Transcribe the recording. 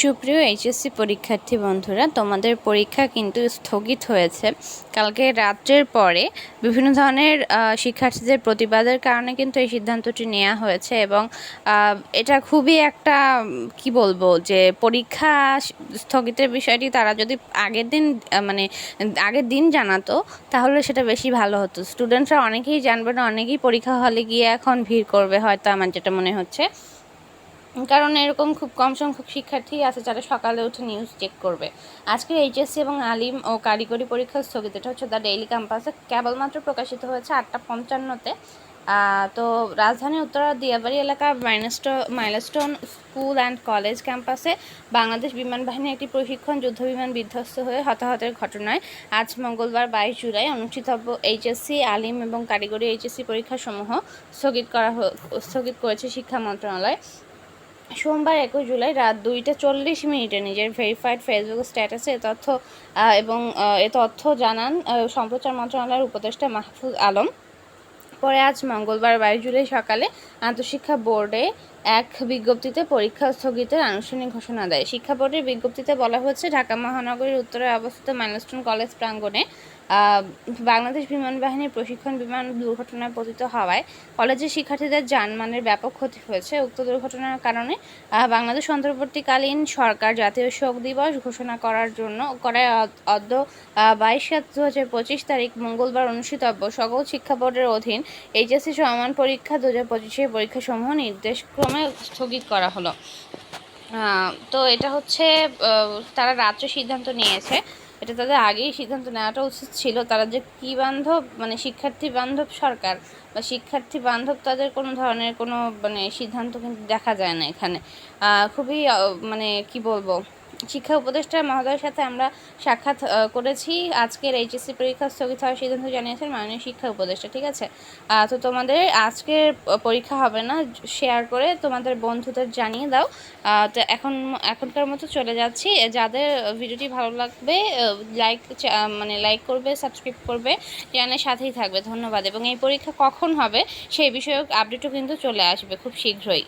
সুপ্রিয় এইচএসসি পরীক্ষার্থী বন্ধুরা, তোমাদের পরীক্ষা কিন্তু স্থগিত হয়েছে। কালকে রাত্রের পরে বিভিন্ন ধরনের শিক্ষার্থীদের প্রতিবাদের কারণে কিন্তু এই সিদ্ধান্তটি নেওয়া হয়েছে এবং এটা খুবই একটা, কি বলব, যে পরীক্ষা স্থগিতের বিষয়টি তারা যদি আগের দিন মানে আগের দিন জানাতো, তাহলে সেটা বেশি ভালো হতো। স্টুডেন্টরা অনেকেই জানবে না, অনেকেই পরীক্ষা হলে গিয়ে এখন ভিড় করবে, হয়তো আমার যেটা মনে হচ্ছে। কারণ এরকম খুব কম সংখ্যক শিক্ষার্থী আছে যারা সকালে উঠে নিউজ চেক করবে। আজকে এইচএসসি এবং আলিম ও কারিগরি পরীক্ষা স্থগিত। এটা হচ্ছে দ্য ডেইলি ক্যাম্পাসে কেবলমাত্র প্রকাশিত হয়েছে আটটা পঞ্চান্নতে। তো রাজধানী উত্তরা দিয়াবাড়ি এলাকার milestone Milestone school and college ক্যাম্পাসে বাংলাদেশ বিমান বাহিনীর একটি প্রশিক্ষণ যুদ্ধ বিমান বিধ্বস্ত হয়ে হতাহতের ঘটনায় আজ মঙ্গলবার বাইশ জুলাই অনুষ্ঠিতব্য এইচএসসি আলিম এবং কারিগরি এইচএসসি পরীক্ষাসমূহ স্থগিত করা স্থগিত করেছে শিক্ষা মন্ত্রণালয়। সোমবার একুশ জুলাই রাত দুইটা চল্লিশ মিনিটে নিজের ভেরিফাইড ফেসবুক স্ট্যাটাসে এ তথ্য এবং এ তথ্য জানান সম্প্রচার মন্ত্রণালয়ের উপদেষ্টা মাহফুজ আলম। পরে আজ মঙ্গলবার বাইশ জুলাই সকালে আন্তঃশিক্ষা বোর্ডে এক বিজ্ঞপ্তিতে পরীক্ষা স্থগিতের আনুষ্ঠানিক ঘোষণা দেয়। শিক্ষা বোর্ডের বিজ্ঞপ্তিতে বলা হয়েছে, ঢাকা মহানগরীর উত্তরে অবস্থিত মাইলস্টোন কলেজ প্রাঙ্গণে বাংলাদেশ বিমান বাহিনীর প্রশিক্ষণ বিমান দুর্ঘটনায় পতিত হওয়ায় কলেজের শিক্ষার্থীদের যানমানের ব্যাপক ক্ষতি হয়েছে। উক্ত দুর্ঘটনার কারণে বাংলাদেশ অন্তর্বর্তীকালীন সরকার জাতীয় শোক দিবস ঘোষণা করার জন্য, করায় অদ- অদ্য বাইশ সাত দু হাজার পঁচিশ তারিখ মঙ্গলবার অনুষ্ঠিতব্য। সকল শিক্ষা বোর্ডের অধীন এইচএসসি সমান পরীক্ষা দু হাজার পঁচিশের পরীক্ষাসমূহ নির্দেশক্রমে স্থগিত করা হলো। তো এটা হচ্ছে তারা রাত্রে সিদ্ধান্ত নিয়েছে। এটা তাদের আগেই সিদ্ধান্ত নেওয়াটা উচিত ছিল। তারা যে কি বান্ধব মানে শিক্ষার্থী বান্ধব সরকার বা শিক্ষার্থী বান্ধব তাদের কোনো ধরনের কোনো মানে সিদ্ধান্ত কিন্তু দেখা যায় না এখানে। খুবই মানে কি বলব শিক্ষা উপদেষ্টা মহোদয়ের সাথে আমরা সাক্ষাৎ করেছি। আজকের এইচএসসি পরীক্ষা স্থগিত হওয়ার সিদ্ধান্ত জানিয়েছেন মাননীয় শিক্ষা উপদেষ্টা, ঠিক আছে? তো তোমাদের আজকের পরীক্ষা হবে না শেয়ার করে তোমাদের বন্ধুদের জানিয়ে দাও। তো এখন, এখনকার মতো চলে যাচ্ছি। যাদের ভিডিওটি ভালো লাগবে লাইক মানে লাইক করবে সাবস্ক্রাইব করবে, চ্যানেলের সাথেই থাকবে। ধন্যবাদ। এবং এই পরীক্ষা কখন হবে, সেই বিষয়ক আপডেটও কিন্তু চলে আসবে খুব শীঘ্রই।